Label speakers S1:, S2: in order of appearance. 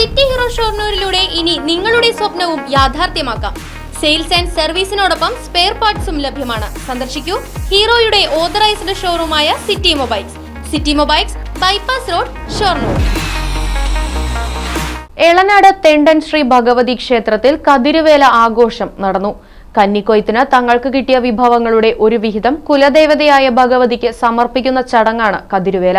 S1: City hero ഷോർണൂരിലൂടെ ഇനി നിങ്ങളുടെ സ്വപ്നവും യാഥാർത്ഥ്യമാക്കാം. സെയിൽസ് ആൻഡ് സർവീസിനോടൊപ്പം സ്പെയർ പാർട്സും ലഭ്യമാണ്. സന്ദർശിക്കൂ ഹീറോയുടെ authorised ഷോറൂമായ city mobiles. City mobiles bypass road Shoranur.
S2: Elanad തെണ്ടൻ Shri Bhagavathi ക്ഷേത്രത്തിൽ കതിരുവേല ആഘോഷം നടന്നു. കന്നിക്കൊയ്ത്തിന് തങ്ങൾക്ക് കിട്ടിയ വിഭവങ്ങളുടെ ഒരു വിഹിതം കുലദേവതയായ ഭഗവതിക്ക് സമർപ്പിക്കുന്ന ചടങ്ങാണ് കതിരുവേല.